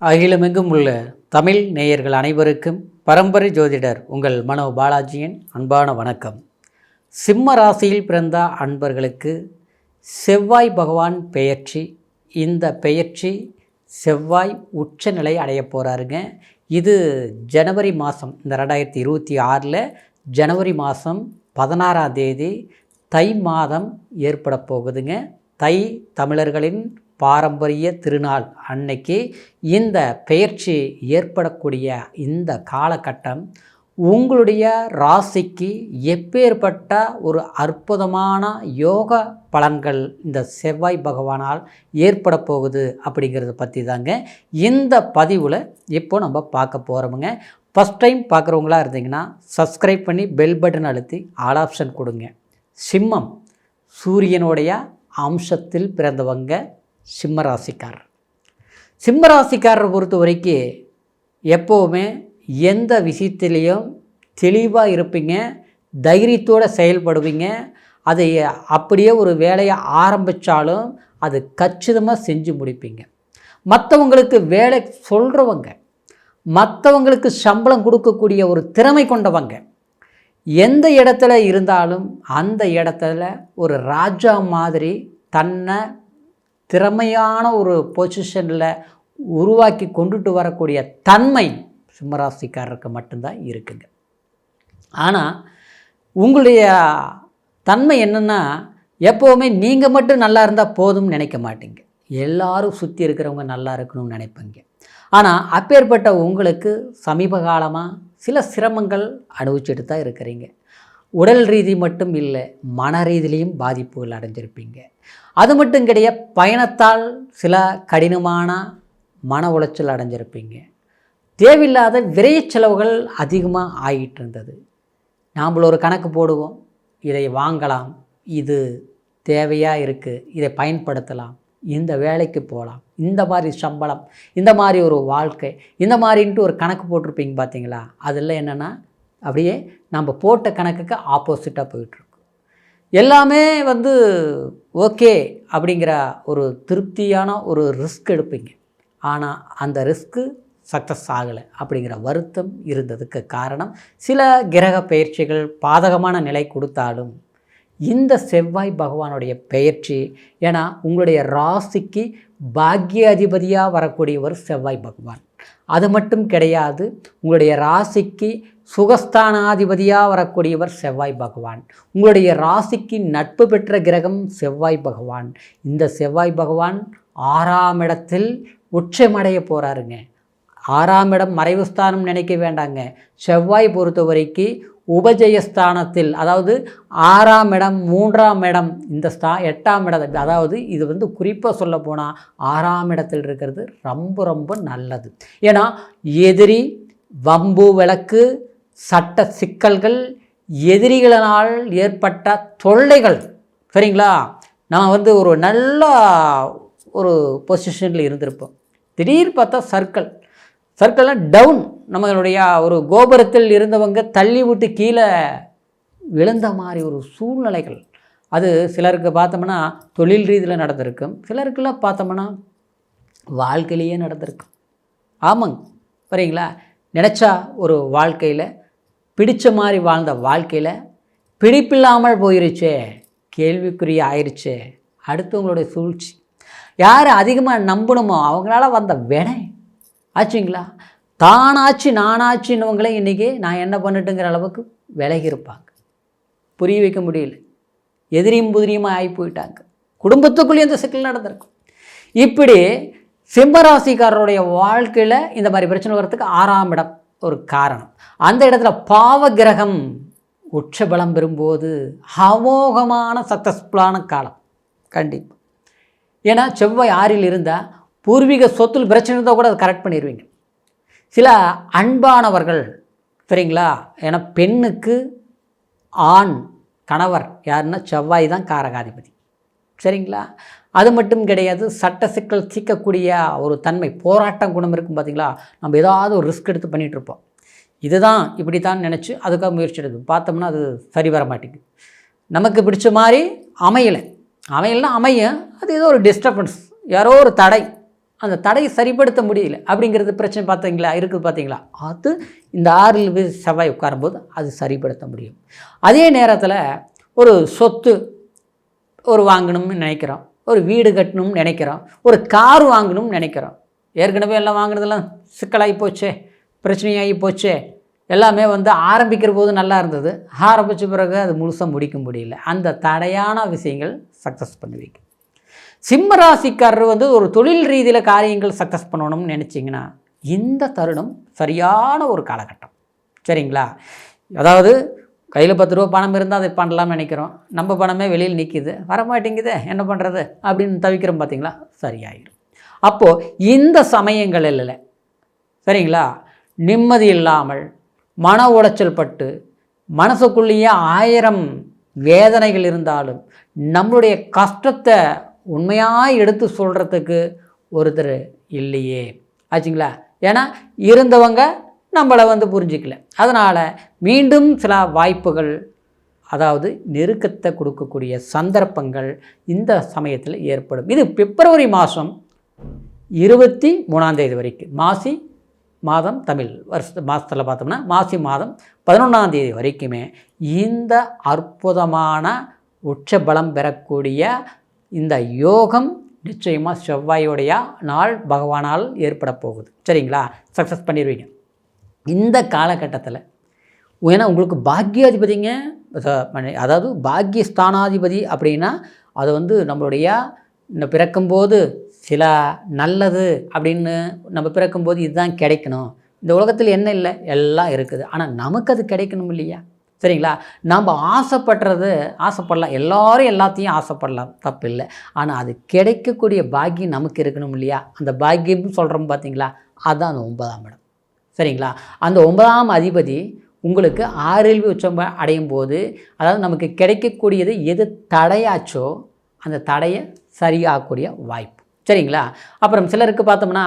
அகிலமெங்கும் உள்ள தமிழ் நேயர்கள் அனைவருக்கும் பரம்பரை ஜோதிடர் உங்கள் மனோ பாலாஜியின் அன்பான வணக்கம். சிம்ம ராசியில் பிறந்த அன்பர்களுக்கு செவ்வாய் பகவான் பெயர்ச்சி. இந்த பெயர்ச்சி செவ்வாய் உச்சநிலை அடைய போகிறாருங்க இது ஜனவரி மாதம் இந்த ரெண்டாயிரத்தி இருபத்தி ஆறில் ஜனவரி மாதம் பதினாறாம் தேதி தை மாதம் ஏற்பட போகுதுங்க. தை தமிழர்களின் பாரம்பரிய திருநாள் அன்னைக்கு இந்த பெயர்ச்சி ஏற்படக்கூடிய இந்த காலகட்டம் உங்களுடைய ராசிக்கு எப்பேற்பட்ட ஒரு அற்புதமான யோக பலன்கள் இந்த செவ்வாய் பகவானால் ஏற்பட போகுது அப்படிங்கிறத பற்றி தாங்க இந்த பதிவில் இப்போ நம்ம பார்க்க போகிறோமுங்க ஃபஸ்ட் டைம் பார்க்குறவங்களா இருந்தீங்கன்னா சப்ஸ்கிரைப் பண்ணி பெல் பட்டன் அழுத்தி ஆல் ஆப்ஷன் கொடுங்க. சிம்மம் சூரியனுடைய அம்சத்தில் பிறந்தவங்க. சிம்மராசிக்கார் சிம்மராசிக்காரரை பொறுத்த வரைக்கும் எப்போவுமே எந்த விஷயத்துலேயும் தெளிவாக இருப்பீங்க தைரியத்தோடு செயல்படுவீங்க. அதை அப்படியே ஒரு வேலையை ஆரம்பித்தாலும் அது கச்சிதமாக செஞ்சு முடிப்பீங்க. மற்றவங்களுக்கு வேலை சொல்கிறவங்க மற்றவங்களுக்கு சம்பளம் கொடுக்கக்கூடிய ஒரு திறமை கொண்டவங்க எந்த இடத்துல இருந்தாலும் அந்த இடத்துல ஒரு ராஜா மாதிரி தன்னை திறமையான ஒரு பொசிஷனில் உருவாக்கி கொண்டுட்டு வரக்கூடிய தன்மை சிம்மராசிக்காரருக்கு மட்டும்தான் இருக்குங்க. ஆனால் உங்களுடைய தன்மை என்னென்னா எப்போவுமே நீங்கள் மட்டும் நல்லா இருந்தால் போதும்னு நினைக்க மாட்டீங்க. எல்லாரும் சுற்றி இருக்கிறவங்க நல்லா இருக்கணும்னு நினைப்பீங்க. ஆனால் அப்பேற்பட்ட உங்களுக்கு சமீப காலமாக சில சிரமங்கள் அனுபவிச்சுட்டு தான் இருக்கிறீங்க. உடல் ரீதி மட்டும் இல்லை மன ரீதியிலையும் பாதிப்புகள் அடைஞ்சிருப்பீங்க. அது மட்டும் கிடையாது பயணத்தால் சில கடினமான மன உளைச்சல் அடைஞ்சிருப்பீங்க. தேவையில்லாத விரைய செலவுகள் அதிகமாக ஆகிட்டு இருந்தது. நாம் ஒரு கணக்கு போடுவோம் இதை வாங்கலாம் இது தேவையாக இருக்குது இதை பயன்படுத்தலாம் இந்த வேலைக்கு போகலாம் இந்த மாதிரி சம்பளம் இந்த மாதிரி ஒரு வாழ்க்கை இந்த மாதிரின்ட்டு ஒரு கணக்கு போட்டிருப்பீங்க பார்த்தீங்களா? அதில் என்னென்னா அப்படியே நம்ம போட்ட கணக்குக்கு ஆப்போசிட்டாக போயிட்டுருக்கு. எல்லாமே வந்து ஓகே அப்படிங்கிற ஒரு திருப்தியான ஒரு ரிஸ்க் எடுப்பீங்க. ஆனால் அந்த ரிஸ்க்கு சக்ஸஸ் ஆகலை அப்படிங்கிற வருத்தம் இருந்ததுக்கு காரணம் சில கிரக பயிற்சிகள் பாதகமான நிலை கொடுத்தாலும் இந்த செவ்வாய் பகவானுடைய பெயர்ச்சி ஏன்னா உங்களுடைய ராசிக்கு பாக்கிய அதிபதியாக வரக்கூடியவர் செவ்வாய் பகவான். அது மட்டும் கிடையாது உங்களுடைய ராசிக்கு சுகஸ்தானாதிபதியாக வரக்கூடியவர் செவ்வாய் பகவான். உங்களுடைய ராசிக்கு நட்பு பெற்ற கிரகம் செவ்வாய் பகவான். இந்த செவ்வாய் பகவான் ஆறாம் இடத்தில் உச்சமடைய போகிறாருங்க ஆறாம் இடம் மறைவு ஸ்தானம் நினைக்க வேண்டாங்க. செவ்வாய் பொறுத்த வரைக்கும் உபஜயஸ்தானத்தில் அதாவது ஆறாம் இடம் மூன்றாம் இடம் இந்த ஸ்தா எட்டாம் இடம் அதாவது இது வந்து குறிப்பாக சொல்ல போனால் ஆறாம் இடத்தில் இருக்கிறது ரொம்ப ரொம்ப நல்லது. ஏன்னா எதிரி வம்பு விளக்கு சட்ட சிக்கல்கள் எதிரிகளினால் ஏற்பட்ட தொல்லைகள் சரிங்களா? நான் வந்து ஒரு நல்ல ஒரு பொசிஷனில் இருந்திருப்போம். திடீர் பார்த்தா சர்க்கிள் சர்க்கிள்லாம் டவுன் நம்மளுடைய ஒரு கோபுரத்தில் இருந்தவங்க தள்ளி விட்டு கீழே விழுந்த மாதிரி ஒரு சூழ்நிலைகள். அது சிலருக்கு பார்த்தோம்னா தொழில் ரீதியில் நடந்திருக்கும். சிலருக்கெல்லாம் பார்த்தோம்னா வாழ்க்கையிலேயே நடந்திருக்கும். ஆமாங்க. சரிங்களா நினச்சா ஒரு வாழ்க்கையில் பிடித்த மாதிரி வாழ்ந்த வாழ்க்கையில் பிடிப்பில்லாமல் போயிருச்சே கேள்விக்குரிய ஆயிடுச்சே அடுத்தவங்களுடைய சூழ்ச்சி. யார் அதிகமாக நம்பணுமோ அவங்களால வந்த வினை ஆச்சுங்களா? தானாச்சு நானாச்சுன்னவங்களே இன்றைக்கி நான் என்ன பண்ணட்டுங்கிற அளவுக்கு விலகி இருப்பாங்க. புரிய வைக்க முடியல. எதிரியும் புதிரியுமாக ஆகி போயிட்டாங்க. குடும்பத்துக்குள்ளேயும் இந்த சிக்கல் நடந்திருக்கும். இப்படி சிம்மராசிக்காரருடைய வாழ்க்கையில் இந்த மாதிரி பிரச்சனை வர்றதுக்கு ஆறாம் இடம் ஒரு காரணம். அந்த இடத்துல பாவ கிரகம் உச்சபலம் பெறும்போது அமோகமான சக்ஸஸ்ஃபுல்லான காலம். கண்டிப்பாக ஏன்னா செவ்வாய் ஆறில் இருந்தால் பூர்வீக சொத்தில் பிரச்சனை இருந்தால் கூட அதை கரெக்ட் பண்ணிடுவீங்க சில அன்பானவர்கள் சரிங்களா? ஏன்னா பெண்ணுக்கு ஆண் கணவர் யாருன்னா செவ்வாய் தான் காரகாதிபதி. சரிங்களா? அது மட்டும் கிடையாது சட்ட சிக்கல் சிக்கக்கூடிய ஒரு தன்மை போராட்டம் குணம் இருக்கும் பார்த்தீங்களா நம்ம ஏதாவது ஒரு ரிஸ்க் எடுத்து பண்ணிகிட்ருப்போம் இதுதான் இப்படி தான் நினச்சி அதுக்காக முயற்சி எடுத்து பார்த்தோம்னா அது சரி வர மாட்டேங்குது. நமக்கு பிடிச்ச மாதிரி அமையலை. அமையலைன்னா அமையும் அது ஏதோ ஒரு டிஸ்டர்பன்ஸ் யாரோ ஒரு தடை. அந்த தடையை சரிப்படுத்த முடியல. அப்படிங்கிறது பிரச்சனை பார்த்தீங்களா? இருக்குது பார்த்தீங்களா? அது இந்த ஆறில் போய் செவ்வாய் உட்காரும்போது அது சரிப்படுத்த முடியும். அதே நேரத்தில் ஒரு சொத்து ஒரு வாங்கணும்னு நினைக்கிறோம். ஒரு வீடு கட்டணும்னு நினைக்கிறோம். ஒரு கார் வாங்கணும்னு நினைக்கிறோம். ஏற்கனவே எல்லாம் வாங்கினதெல்லாம் சிக்கலாகி போச்சே பிரச்சனையாகி போச்சே. எல்லாமே வந்து ஆரம்பிக்கிற போது நல்லா இருந்தது. ஆரம்பித்த பிறகு அது முழுசாக முடிக்க முடியல. அந்த தடையான விஷயங்கள் சக்ஸஸ் பண்ணுவீங்க சிம்ம ராசிக்காரர் வந்து ஒரு தொழில் ரீதியில் காரியங்கள் சக்ஸஸ் பண்ணணும்னு நினச்சிங்கன்னா இந்த தருணம் சரியான ஒரு காலகட்டம். சரிங்களா? அதாவது கையில் பத்து ரூபா பணம் இருந்தால் அதை பண்ணலாம்னு நினைக்கிறோம். நம்ம பணமே வெளியில் நிற்கிது வரமாட்டேங்குது என்ன பண்ணுறது அப்படின்னு தவிக்கிறோம் பார்த்தீங்களா சரியாயிடும் அப்போது இந்த சமயங்களில் சரிங்களா? நிம்மதி இல்லாமல் மன உளைச்சல் பட்டு மனசுக்குள்ளேயே ஆயிரம் வேதனைகள் இருந்தாலும் நம்மளுடைய கஷ்டத்தை உண்மையாக எடுத்து சொல்கிறதுக்கு ஒருத்தர் இல்லையே. ஆச்சுங்களா? ஏன்னா இருந்தவங்க நம்மளை வந்து புரிஞ்சிக்கல. அதனால் மீண்டும் சில வாய்ப்புகள் அதாவது நெருக்கத்தை கொடுக்கக்கூடிய சந்தர்ப்பங்கள் இந்த சமயத்தில் ஏற்படும். இது பிப்ரவரி மாதம் இருபத்தி மூணாந்தேதி வரைக்கும். மாசி மாதம் தமிழ் வருஷ மாதத்தில் பார்த்தோம்னா மாசி மாதம் பதினொன்றாந்தேதி வரைக்குமே இந்த அற்புதமான உச்ச பலம் பெறக்கூடிய இந்த யோகம் நிச்சயமாக செவ்வாயோடைய நாள் பகவானால் ஏற்பட போகுது. சரிங்களா? சக்ஸஸ் பண்ணிடுவீங்க இந்த காலகட்டத்தில் ஏன்னா உங்களுக்கு பாக்கியாதிபதிங்க அதாவது பாக்கியஸ்தானாதிபதி அப்படின்னா அது வந்து நம்மளுடைய இந்த பிறக்கும்போது சில நல்லது அப்படின்னு நம்ம பிறக்கும்போது இதுதான் கிடைக்கணும். இந்த உலகத்தில் என்ன இல்லை? எல்லாம் இருக்குது. ஆனால் நமக்கு அது கிடைக்கணும் இல்லையா? சரிங்களா? நம்ம ஆசைப்படுறது ஆசைப்படலாம். எல்லோரும் எல்லாத்தையும் ஆசைப்படலாம். தப்பு இல்லை ஆனால் அது கிடைக்கக்கூடிய பாக்கியம் நமக்கு இருக்கணும் இல்லையா? அந்த பாக்கியம் சொல்கிறோம் பார்த்தீங்களா அதுதான் அந்த ஒன்பதாம் இடம். சரிங்களா? அந்த ஒன்பதாம் அதிபதி உங்களுக்கு ஆறில்வி உச்சம் அடையும் போது அதாவது நமக்கு கிடைக்கக்கூடியது எது தடையாச்சோ அந்த தடையை சரியாகக்கூடிய வாய்ப்பு. சரிங்களா? அப்புறம் சிலருக்கு பார்த்தோம்னா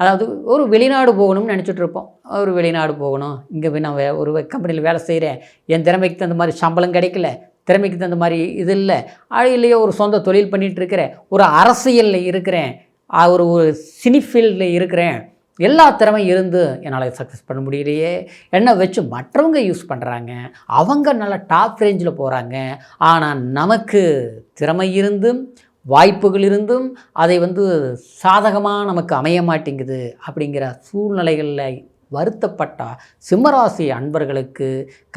அதாவது ஒரு வெளிநாடு போகணும்னு நினச்சிட்ருப்போம் ஒரு வெளிநாடு போகணும். இங்கே போய் நான் வே- ஒரு கம்பெனியில் வேலை செய்கிறேன் என் திறமைக்கு தகுந்த மாதிரி சம்பளம் கிடைக்கல. திறமைக்கு தகுந்த மாதிரி இது இல்லை. இல்லையோ ஒரு சொந்த தொழில் பண்ணிகிட்ருக்கிறேன் ஒரு அரசியலில் இருக்கிறேன். ஒரு ஒரு சினிஃபீல்டில் இருக்கிறேன். எல்லா திறமையும் இருந்து என்னால் சக்ஸஸ் பண்ண முடியலையே. என்னை வச்சு மற்றவங்க யூஸ் பண்ணுறாங்க அவங்க நல்லா டாப் ரேஞ்சில் போகிறாங்க ஆனால் நமக்கு திறமை இருந்தும் வாய்ப்புகள் இருந்தும் அதை வந்து சாதகமாக நமக்கு அமைய மாட்டேங்குது அப்படிங்கிற சூழ்நிலைகளில் வருத்தப்பட்ட சிம்மராசி அன்பர்களுக்கு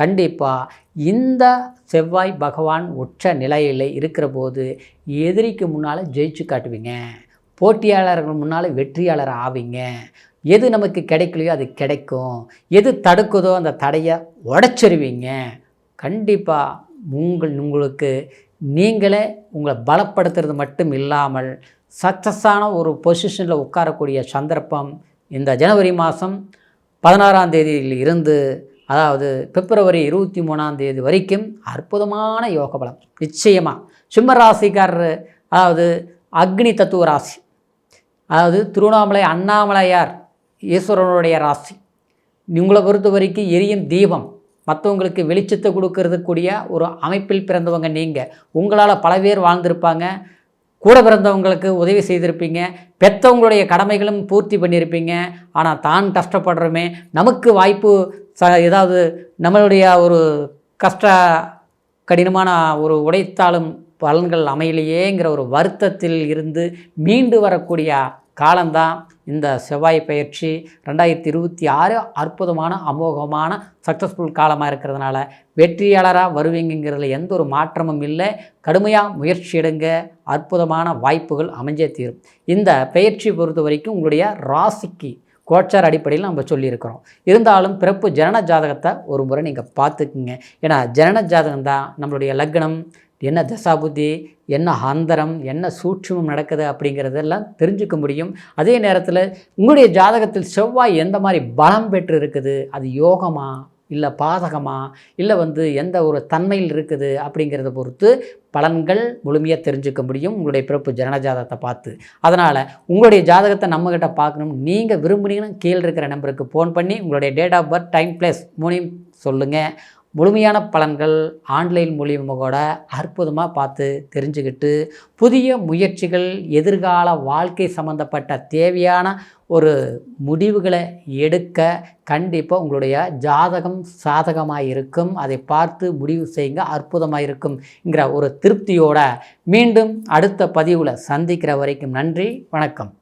கண்டிப்பாக இந்த செவ்வாய் பகவான் உச்ச நிலையில் இருக்கிற போது எதிரிக்கு முன்னால் ஜெயிச்சு காட்டுவீங்க. போட்டியாளர்கள் முன்னால் வெற்றியாளர் ஆவீங்க. எது நமக்கு கிடைக்கலையோ அது கிடைக்கும். எது தடுக்குதோ அந்த தடையை உடச்சிருவீங்க. கண்டிப்பாக உங்கள் உங்களுக்கு நீங்களே உங்களை பலப்படுத்துறது மட்டும் இல்லாமல் சக்ஸஸான ஒரு பொசிஷனில் உட்காரக்கூடிய சந்தர்ப்பம் இந்த ஜனவரி மாதம் பதினாறாம் தேதியில் இருந்து அதாவது பிப்ரவரி இருபத்தி மூணாம் தேதி வரைக்கும் அற்புதமான யோக பலம். நிச்சயமாக சிம்ம ராசிக்காரர் அதாவது அக்னி தத்துவ ராசி. அதாவது திருவண்ணாமலை அண்ணாமலையார் ஈஸ்வரனுடைய ராசி. உங்களை பொறுத்த வரைக்கும் எரியும் தீபம். மற்றவங்களுக்கு வெளிச்சத்தை கொடுக்கறதுக்கூடிய ஒரு அமைப்பில் பிறந்தவங்க நீங்கள் உங்களால் பல பேர் வாழ்ந்திருப்பாங்க. கூட பிறந்தவங்களுக்கு உதவி செய்திருப்பீங்க பெற்றவங்களுடைய கடமைகளும் பூர்த்தி பண்ணியிருப்பீங்க. ஆனால் தான் கஷ்டப்படுறோமே நமக்கு வாய்ப்பு ச ஏதாவது நம்மளுடைய ஒரு கஷ்ட கடினமான ஒரு உடைத்தாலும் பலன்கள் அமையலையேங்கிற ஒரு வருத்தத்தில் இருந்து மீண்டு வரக்கூடிய காலந்தான் இந்த செவ்வாய் பயிற்சி. ரெண்டாயிரத்தி இருபத்தி ஆறு அற்புதமான அமோகமான சக்ஸஸ்ஃபுல் காலமாக இருக்கிறதுனால வெற்றியாளராக வருவீங்கிறதுல எந்த ஒரு மாற்றமும் இல்லை. கடுமையாக முயற்சி எடுங்க. அற்புதமான வாய்ப்புகள் அமைஞ்சே தீரும். இந்த பயிற்சி பொறுத்த வரைக்கும் உங்களுடைய ராசிக்கு கோச்சார் அடிப்படையில் நம்ம சொல்லியிருக்கிறோம். இருந்தாலும் பிறப்பு ஜனன ஜாதகத்தை ஒரு முறை நீங்கள் பார்த்துக்குங்க. ஏன்னா ஜனன ஜாதகம் தான் நம்மளுடைய லக்னம் என்ன தசாபுத்தி என்ன அந்தரம் என்ன சூட்சமம் நடக்குது அப்படிங்கிறதெல்லாம் தெரிஞ்சுக்க முடியும். அதே நேரத்தில் உங்களுடைய ஜாதகத்தில் செவ்வாய் எந்த மாதிரி பலம் பெற்று இருக்குது அது யோகமா? இல்லை பாதகமா? இல்லை வந்து எந்த ஒரு தன்மையில் இருக்குது அப்படிங்கிறத பொறுத்து பலன்கள் முழுமையாக தெரிஞ்சுக்க முடியும். உங்களுடைய பிறப்பு ஜனனஜாதகத்தை பார்த்து. அதனால் உங்களுடைய ஜாதகத்தை நம்மக்கிட்ட பார்க்கணும். நீங்கள் விரும்புனீங்கன்னா கீழே இருக்கிற நம்பருக்கு ஃபோன் பண்ணி உங்களுடைய date of birth time place மூணையும் சொல்லுங்கள் முழுமையான பலன்கள் ஆன்லைன் மூலியமாக கூட அற்புதமாக பார்த்து தெரிஞ்சுக்கிட்டு புதிய முயற்சிகள் எதிர்கால வாழ்க்கை சம்மந்தப்பட்ட தேவையான ஒரு முடிவுகளை எடுக்க கண்டிப்பாக உங்களுடைய ஜாதகம் சாதகமாக இருக்கும். அதை பார்த்து முடிவு செய்யுங்க. அற்புதமாக இருக்கும்ங்கிற ஒரு திருப்தியோட மீண்டும் அடுத்த பதிவில் சந்திக்கிற வரைக்கும் நன்றி வணக்கம்.